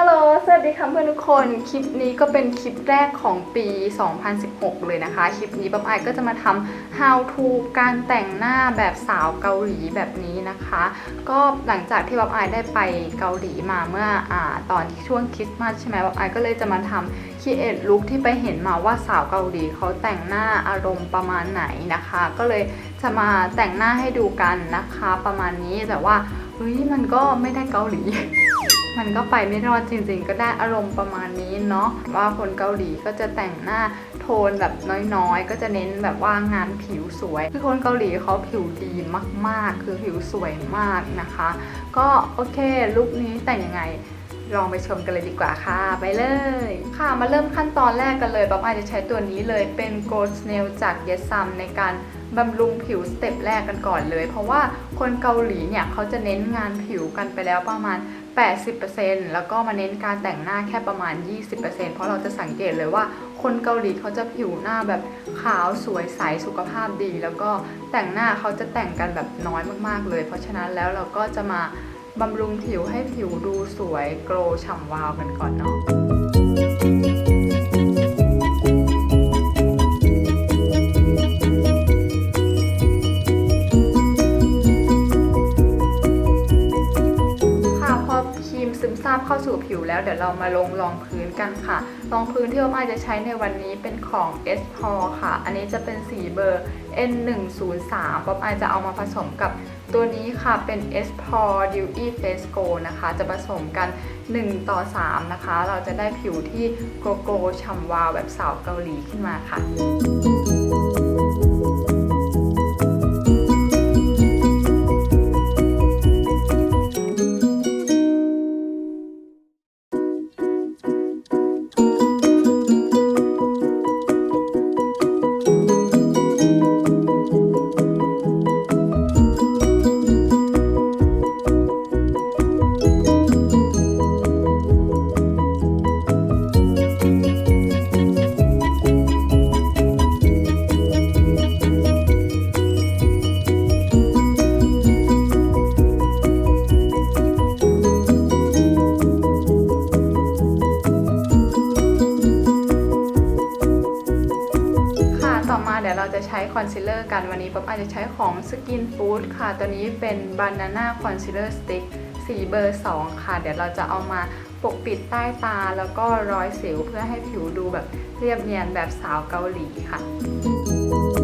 ฮัลโหล สวัสดีค่ะเพื่อนทุกคน คลิปนี้ก็เป็นคลิปแรกของปี 2016 เลยนะคะ คลิปนี้ป๊อปไอก็จะมาทำ how to การแต่งหน้าแบบสาวเกาหลีแบบนี้นะคะ ก็หลังจากที่ป๊อปไอได้ไปเกาหลีมาเมื่ออตอนที่ช่วงคริสต์มาสใช่ไหมป๊อปไอก็เลยจะมาทำคีเอทลุคที่ไปเห็นมาว่าสาวเกาหลีเขาแต่งหน้าอารมณ์ประมาณไหนนะคะ ก็เลยจะมาแต่งหน้าให้ดูกันนะคะ ประมาณนี้แต่ว่าเฮ้ยมันก็ไม่ได้เกาหลี มันก็ไปไม่รอดจริงๆ ก็ได้อารมณ์ประมาณนี้เนาะว่าคนเกาหลีก็จะแต่งหน้าโทนแบบน้อยๆ ก็จะเน้นแบบว่างานผิวสวย คือคนเกาหลีเขาผิวดีมากๆ คือผิวสวยมากนะคะ ก็โอเคลุคนี้แต่งยังไงลองไปชมกันเลยดีกว่าค่ะ ไปเลย ค่ะมาเริ่มขั้นตอนแรกกันเลยป๊อปอายจะใช้ตัวนี้เลยเป็น Gold Snail จาก Yes Sam ในการบำรุงผิวสเต็ปแรกกันก่อนเลย เพราะว่าคนเกาหลีเนี่ยเขาจะเน้นงานผิวกันไปแล้วประมาณ 80%แล้วก็มาเน้นการแต่งหน้าแค่ประมาณ 20%เพราะเราจะสังเกตเลยว่าคนเกาหลีเขาจะผิวหน้าแบบขาวสวยใสสุขภาพดี แล้วก็แต่งหน้าเขาจะแต่งกันแบบน้อยมากๆเลย เพราะฉะนั้นแล้วเราก็จะมาบำรุงผิวให้ผิวดูสวยโกลว์ฉ่ำวาวกันก่อนเนาะ รีมซึมซาบเข้าสู่ผิวแล้วเดี๋ยวเรามาลงรองพื้นกันค่ะ รองพื้นที่ว่าอาจจะใช้ในวันนี้เป็นของ S p o r ค่ะ อันนี้จะเป็นสีเบอร์ N103 ป๊อปอายจะเอามาผสมกับตัวนี้ค่ะเป็น S p o r Dewy Face Go นะคะ จะผสมกัน 1 ต่อ 3 นะคะ เราจะได้ผิวที่โกโก้ฉ่ำวาวแบบสาวเกาหลีขึ้นมาค่ะ ดี๋ยวเราจะใช้คอนซีลเลอร์กันวันนี้ป๊อปอาจจะใช้ของสกินฟู้ดค่ะ ตัวนี้เป็นบานาน่าคอนซีลเลอร์สติ๊กสีเบอร์ 2 ค่ะ เดี๋ยวเราจะเอามาปกปิดใต้ตาแล้วก็รอยสิวเพื่อให้ผิวดูแบบเรียบเนียนแบบสาวเกาหลีค่ะ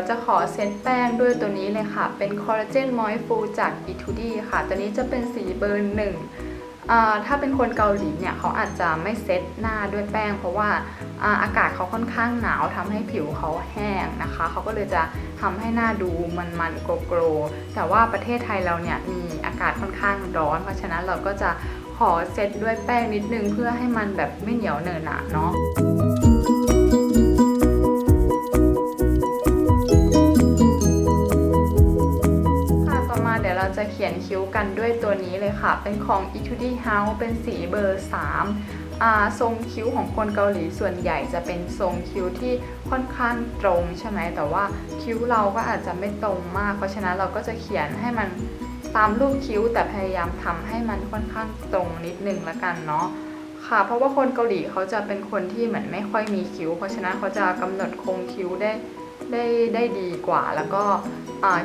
ยวจะขอเซตแป้งด้วยตัวนี้เลยค่ะ เป็นคอลลาเจนมอยฟูจาก e 2 d ค่ะ ตัวนี้จะเป็นสีเบอร์หนึ่งถ้าเป็นคนเกาหลีเนี่ยเขาอาจจะไม่เซตหน้าด้วยแป้ง เพราะว่าอาอากาศเขาค่อนข้างหนาวทำให้ผิวเขาแห้งนะคะ เขาก็เลยจะทำให้หน้าดูมันๆโกโกรแต่ว่าประเทศไทยเราเนี่ยมีอากาศค่อนข้างร้อน เพราะฉะนั้นเราก็จะขอเซตด้วยแป้งนิดนึงเพื่อให้มันแบบไม่เหนียวเหนอะหนะเนาะ จะเขียนคิ้วกันด้วยตัวนี้เลยค่ะ เป็นของ e t u d y House เป็นสีเบอร์ 3 ทรงคิ้วของคนเกาหลีส่วนใหญ่จะเป็นทรงคิ้วที่ค่อนข้างตรงใช่ไหม แต่ว่าคิ้วเราก็อาจจะไม่ตรงมาก เพราะฉะนั้นเราก็จะเขียนให้มันตามรูปคิ้ว แต่พยายามทำให้มันค่อนข้างตรงนิดนึงละกันเนาะค่ะ เพราะว่าคนเกาหลีเขาจะเป็นคนที่เหมือนไม่ค่อยมีคิ้ว เพราะฉะนั้นเขาจะกำหนดโครงคิ้วได้ ได้ได้ดีกว่า แล้วก็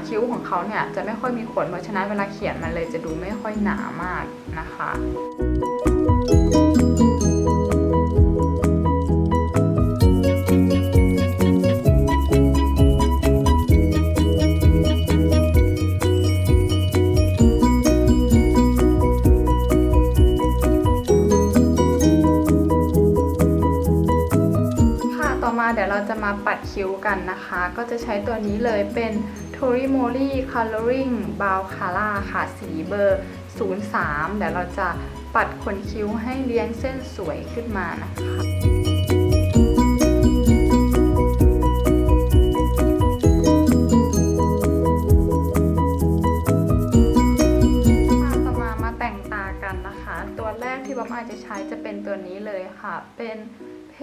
คิ้วของเขาเนี่ยจะไม่ค่อยมีขนเพราะฉะนั้นเวลาเขียนมันเลยจะดูไม่ค่อยหนามากนะคะ คิ้วกันนะคะ ก็จะใช้ตัวนี้เลยเป็น t o r i m o r i Coloring Brow Color ค่ะ สีเบอร์ 03 เดี๋ยวเราจะปัดขนคิ้วให้เลี้ยงเส้นสวยขึ้นมานะคะ p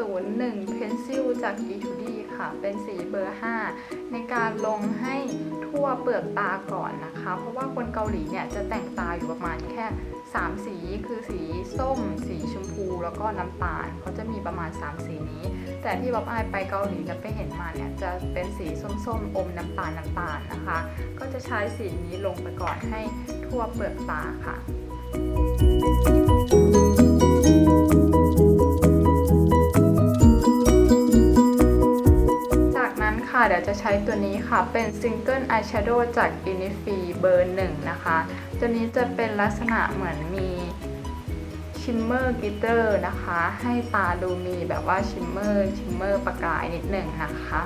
101 Pencil จาก e 2 d ค่ะ เป็นสีเบอร์ 5 ในการลงให้ทั่วเปลือกตาก่อนนะคะ เพราะว่าคนเกาหลีเนี่ยจะแต่งตาอยู่ประมาณแค่ 3 สี คือสีส้ม สีชมพู แล้วก็น้ำตาลเขาจะมีประมาณ 3 สีนี้ แต่ที่บ๊อบอายไปเกาหลีแล้วไปเห็นมาเนี่ยจะเป็นสีส้มๆ อมน้ำตาลน้ำตาลนะคะ ก็จะใช้สีนี้ลงไปก่อนให้ทั่วเปลือกตาค่ะจา ยวจะใช้ตัวนี้ค่ะ เป็น Single Eyeshadow จาก Innisfree เบอร์1นะคะ ตัวนี้จะเป็นลักษณะเหมือนมีชิมเมอร์กิตเตอร์นะคะ ให้ตาดูมีแบบว่าชิมเมอร์ชิมเมอร์ประกายนิดหนึ่งนะคะ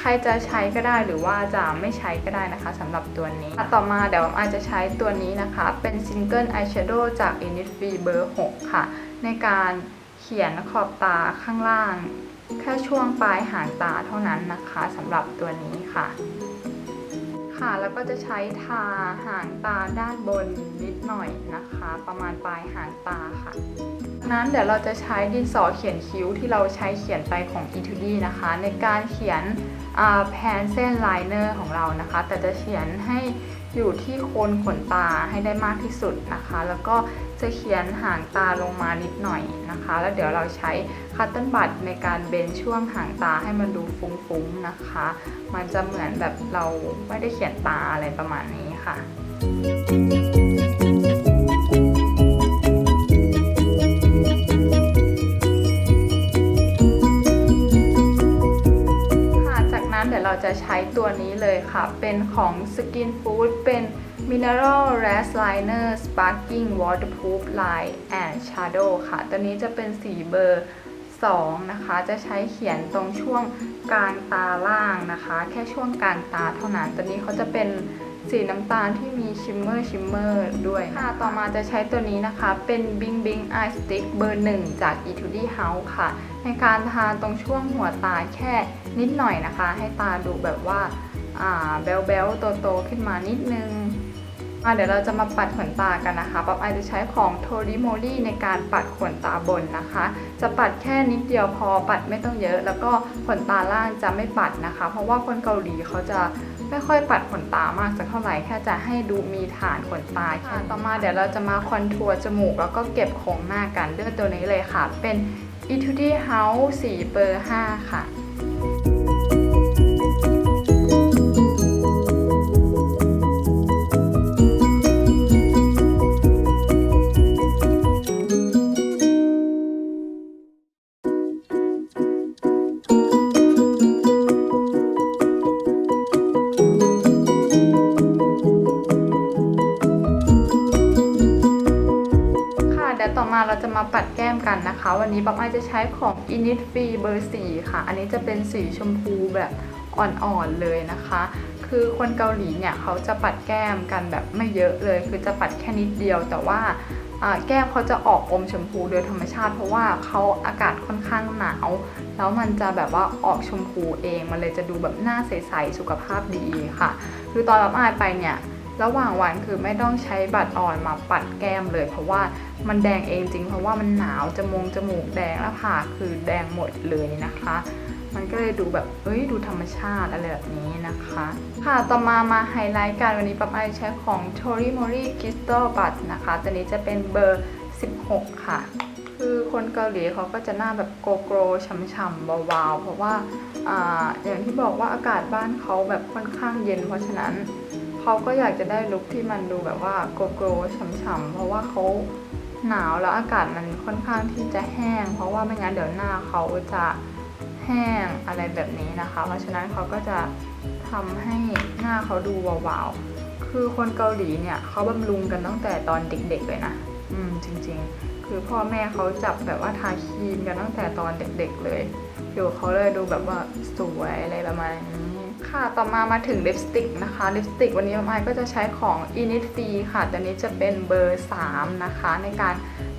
ใครจะใช้ก็ได้หรือว่าจะไม่ใช้ก็ได้นะคะสำหรับตัวนี้ ต่อมาเดี๋ยวอาจจะใช้ตัวนี้นะคะ เป็น Single Eyeshadow จาก Innisfree เบอร์ 6 ค่ะ ในการเขียนขอบตาข้างล่าง แค่ช่วงปลายหางตาเท่านั้นนะคะสำหรับตัวนี้ค่ะ ค่ะแล้วก็จะใช้ทาหางตาด้านบนนิดหน่อยนะคะ ประมาณปลายหางตาค่ะจากนั้นเดี๋ยวเราจะใช้ดินสอเขียนคิ้วที่เราใช้เขียนไปของ e 2 d นะคะ ในการเขียนแพนเส้นไลเนอร์ของเรานะคะ แต่จะเขียนให้อยู่ที่โคนขนตาให้ได้มากที่สุดนะคะ แล้วก็ จะเขียนหางตาลงมานิดหน่อยนะคะ แล้วเดี๋ยวเราใช้คัตเติ้ลบัตในการเบนช่วงหางตาให้มันดูฟุ้งๆนะคะ มันจะเหมือนแบบเราไม่ได้เขียนตาอะไรประมาณนี้ค่ะจากนั้นเดี๋ยวเราจะใช้ตัวนี้เลยค่ะ เป็นของ Skin Food เป็น Mineral Lash Liner Sparkling Waterproof Line and Shadow ค่ะ ตัวนี้จะเป็นสีเบอร์ 2 นะคะ จะใช้เขียนตรงช่วงกลางตาล่างนะคะ แค่ช่วงกลางตาเท่านั้น ตัวนี้เขาจะเป็นสีน้ำตาลที่มีชิมเมอร์ชิมเมอร์ด้วยค่ะ ต่อมาจะใช้ตัวนี้นะคะ เป็น Bing Bing Eye Stick เบอร์ 1 จาก e t u d y House ค่ะ ในการทาตรงช่วงหัวตาแค่นิดหน่อยนะคะ ให้ตาดูแบบว่าแบลแบลโตโตๆขึ้นมานิดนึง เดี๋ยวเราจะมาปัดขนตากันนะคะ ป๊อปไอจะใช้ของ t o r i m o r i ในการปัดขนตาบนนะคะ จะปัดแค่นิดเดียวพอ ปัดไม่ต้องเยอะ แล้วก็ขนตาล่างจะไม่ปัดนะคะ เพราะว่าคนเกาหลีเขาจะไม่ค่อยปัดขนตามากสักเท่าไหร่ แค่จะให้ดูมีฐานขนตาค่ต่อมาเดี๋ยวเราจะมาคอนทัวร์จมูก แล้วก็เก็บโครงหน้ากันด้วยตัวนี้เลยค่ะ เป็น e t u d y House สีเบอร์ 5 ค่ะ เดี๋ยวต่อมาเราจะมาปัดแก้มกันนะคะ วันนี้ป๊อปไอจะใช้ของ Innisfree เบอร์4ค่ะ อันนี้จะเป็นสีชมพูแบบอ่อนๆเลยนะคะ คือคนเกาหลีเนี่ยเขาจะปัดแก้มกันแบบไม่เยอะเลย คือจะปัดแค่นิดเดียว แต่ว่าอ่าแก้มเขาจะออกอมชมพูโดยธรรมชาติ เพราะว่าเขาอากาศค่อนข้างหนาว แล้วมันจะแบบว่าออกชมพูเอง มันเลยจะดูแบบหน้าใสๆสุขภาพดีค่ะ คือตอนรับอายไปเนี่ย ระหว่างวันคือไม่ต้องใช้บัตรอ่อนมาปัดแก้มเลย เพราะว่ามันแดงเองจริง เพราะว่ามันหนาวจมูกจมูกแดงแล้วผากคือแดงหมดเลยนะคะ มันก็เลยดูแบบเอ้ยดูธรรมชาติอะไรแบบนี้นะคะ ค่ะต่อมามาไฮไลท์กันวันนี้ปั๊บไอใช้ของ Tori Mori Crystal Bud นะคะ ตัวนี้จะเป็นเบอร์ 16 ค่ะคือคนเกาหลีเขาก็จะหน้าแบบโกโกรช่ำๆวาๆ เพราะว่าอ่าอย่างที่บอกว่าอากาศบ้านเขาแบบค่อนข้างเย็นเพราะฉะนั้น เขาก็อยากจะได้ลุคที่มันดูแบบว่าโกโกรช่ำๆเพราะว่าเขาหนาวแล้วอากาศมันค่อนข้างที่จะแห้ง เพราะว่าไม่งั้นเดี๋ยวหน้าเขาจะแห้งอะไรแบบนี้นะคะ เพราะฉะนั้นเขาก็จะทำให้หน้าเขาดูวาวๆ คือคนเกาหลีเนี่ยเขาบำรุงกันตั้งแต่ตอนเด็กๆเลยนะ อืมจริงๆ คือพ่อแม่เขาจับแบบว่าทาครีมกันตั้งแต่ตอนเด็กๆเลย ผิวเขาเลยดูแบบว่าสวยอะไรประมาณนี้ค่ะต่อมามาถึงลิปสติกนะคะลิปสติกวันนี้มายก็จะใช้ของ Innisfree ค่ะตัวนี้จะเป็นเบอร์ 3 นะคะ ในการ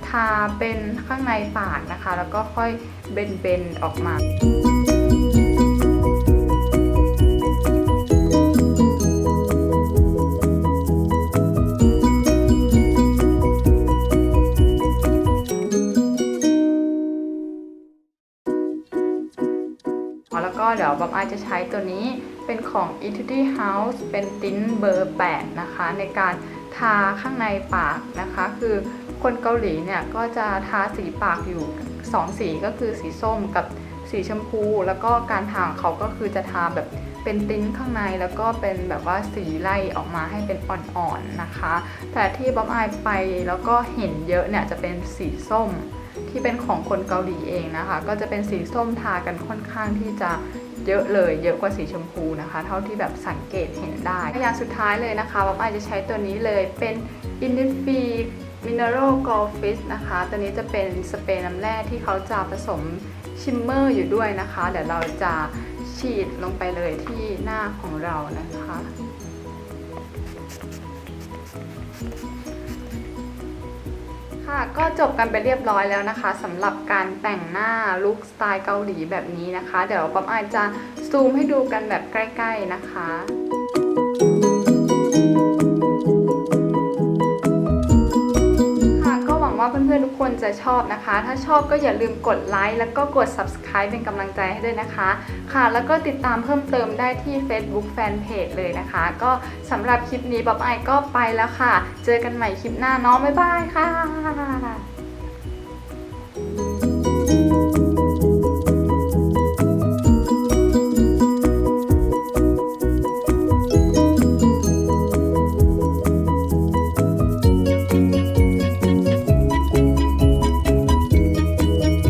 ทาเป็นข้างในปากนะคะ แล้วก็ค่อยเบนๆออกมา เดี๋ยวบ๊อบอายจะใช้ตัวนี้เป็นของ Etude House เป็นติ้นเบอร์ 8 นะคะ ในการทาข้างในปากนะคะ คือคนเกาหลีเนี่ยก็จะทาสีปากอยู่ 2 สีก็คือสีส้มกับสีชมพู แล้วก็การทาของเขาก็คือจะทาแบบเป็นติ้นข้างในแล้วก็เป็นแบบว่าสีไล่ออกมาให้เป็นอ่อนๆนะคะ แต่ที่บ๊อบอายไปแล้วก็เห็นเยอะเนี่ยจะเป็นสีส้มที่เป็นของคนเกาหลีเองนะคะ ก็จะเป็นสีส้มทากันค่อนข้างที่จะ เยอะเลย เยอะกว่าสีชมพูนะคะ เท่าที่แบบสังเกตเห็นได้ยาสุดท้ายเลยนะคะบ๊อบอายจะใช้ตัวนี้เลยเป็น i n n i f i Mineral Goldfish นะคะ ตัวนี้จะเป็นสเปรย์น้ำแร่ที่เขาจะผสมชิมเมอร์อยู่ด้วยนะคะ เดี๋ยวเราจะฉีดลงไปเลยที่หน้าของเรานะคะ ค่ะก็จบกันไปเรียบร้อยแล้วนะคะสำหรับการแต่งหน้าลุคสไตล์เกาหลีแบบนี้นะคะ เดี๋ยวป๊อปอายจะซูมให้ดูกันแบบใกล้ ๆนะคะ เพื่อนๆทุกคนจะชอบนะคะ ถ้าชอบก็อย่าลืมกดไลค์แล้วก็กด subscribe เป็นกำลังใจให้ด้วยนะคะ ค่ะ แล้วก็ติดตามเพิ่มเติมได้ที่ Facebook Fanpage เลยนะคะ ก็สำหรับคลิปนี้บ๊อบไอก็ไปแล้วค่ะ เจอกันใหม่คลิปหน้าเน้องบ๊ายบายค่ะ